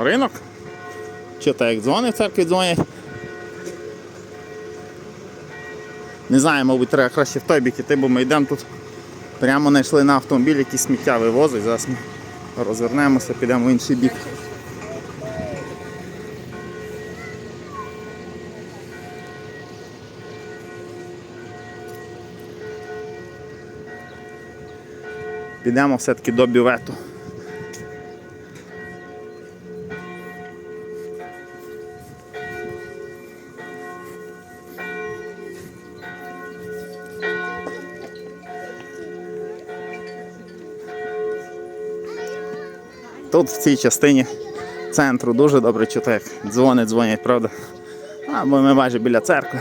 Ринок? Чи як дзвони в церкві дзвонять? Не знаю, мабуть, треба краще в той бік іти, бо ми йдемо тут. Прямо знайшли на автомобіль, який сміття вивозить. Зараз ми розвернемося, підемо в інший бік. Підемо все-таки до бювету. Тут в цій частині центру дуже добре чути, як дзвони дзвонять, правда? А, ми майже біля церкви.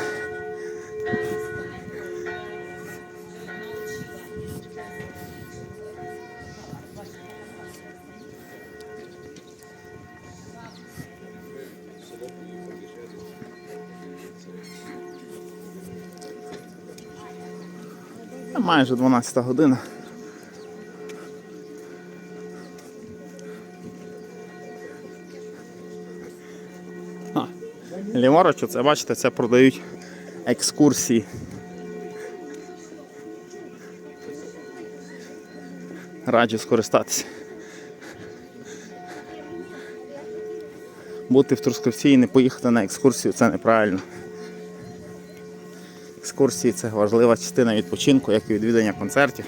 Майже 12 година. Ліворуч, це бачите, це продають екскурсії. Раджу скористатися. Бути в Трускавці і не поїхати на екскурсію це неправильно. Екскурсії це важлива частина відпочинку, як і відвідання концертів.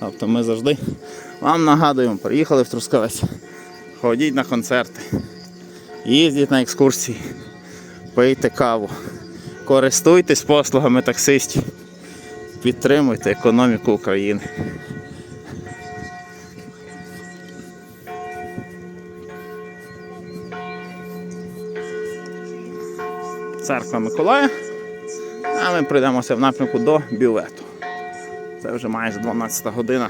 Тобто ми завжди вам нагадуємо, приїхали в Трускавець, ходіть на концерти, їздіть на екскурсії, пийте каву, користуйтесь послугами таксистів, підтримуйте економіку України. Церква Миколая. А ми прийдемося в напрямку до бювету. Це вже майже 12 година.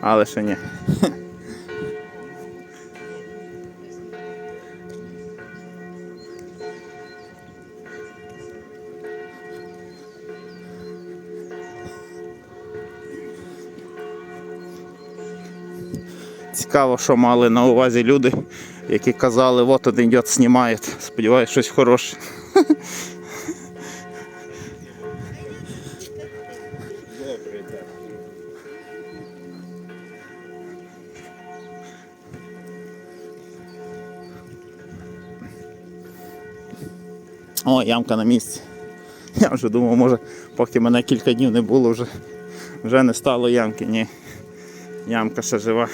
Але ще ні. Цікаво, що мали на увазі люди, які казали, от один йде знімає. Сподіваюсь, щось хороше. О, ямка на місці. Я вже думав, може, поки мене кілька днів не було, вже, вже не стало ямки. Ні. Ямка ще жива.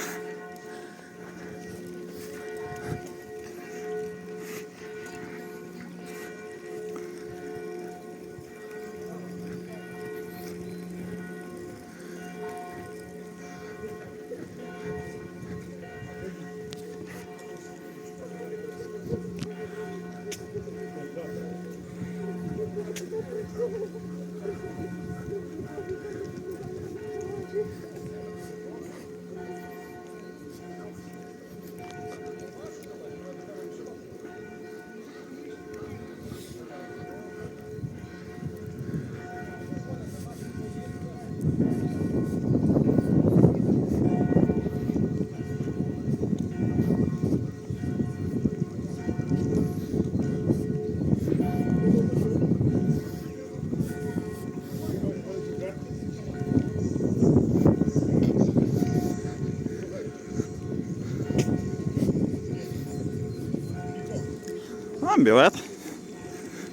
Білет.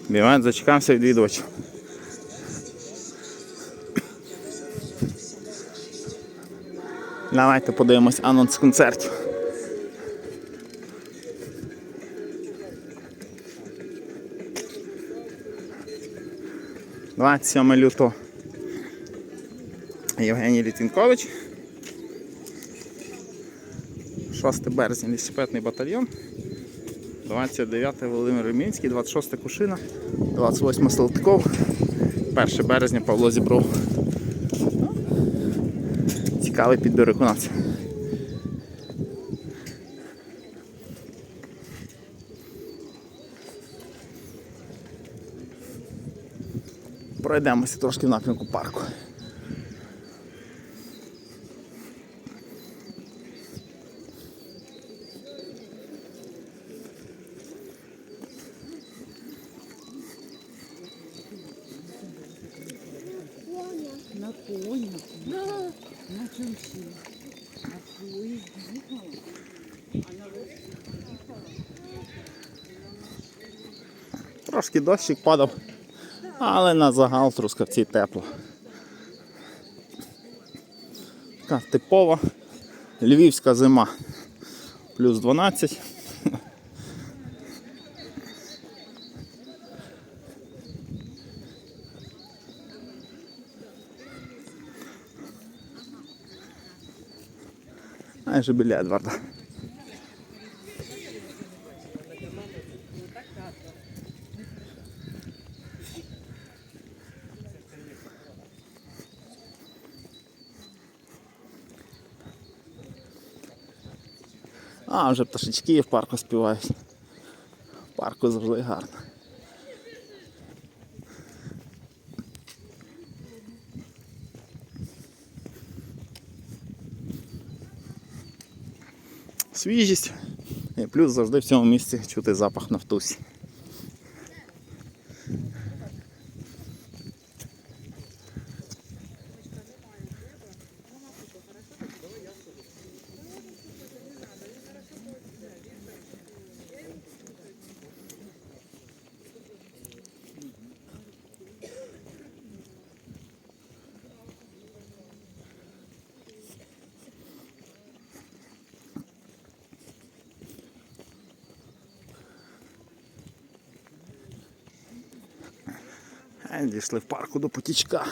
Білет, зачекався відвідувачів. Давайте подивимось анонс концертів. Двадцять 7 лютого. Євгеній Літвінкович. 6 березня лісопетний батальйон. 29 Володимир Ремінський, 26 Кушина, 28 Салтиков, 1 березня Павло Зібров. Цікавий підбір виконавця. Пройдемося трошки в напрямку парку. На коні, на чумші. На поїзді їхала. Трошки дощик падав, але на загал трускавці тепло. Така типова львівська зима. Плюс 12. Майже біля Едварда. А, вже пташечки в парку співають. В парку завжди гарно. Свіжість. І плюс завжди в цьому місці чути запах нафтусі. Дійшли в парку до потічка.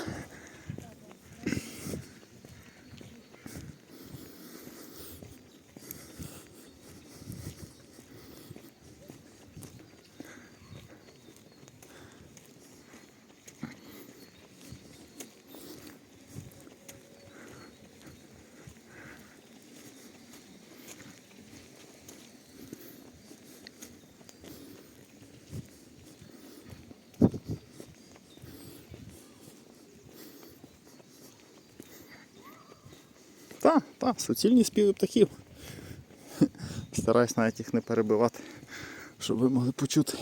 Так, так, суцільні співи птахів. Стараюсь навіть їх не перебивати, щоб ви могли почути.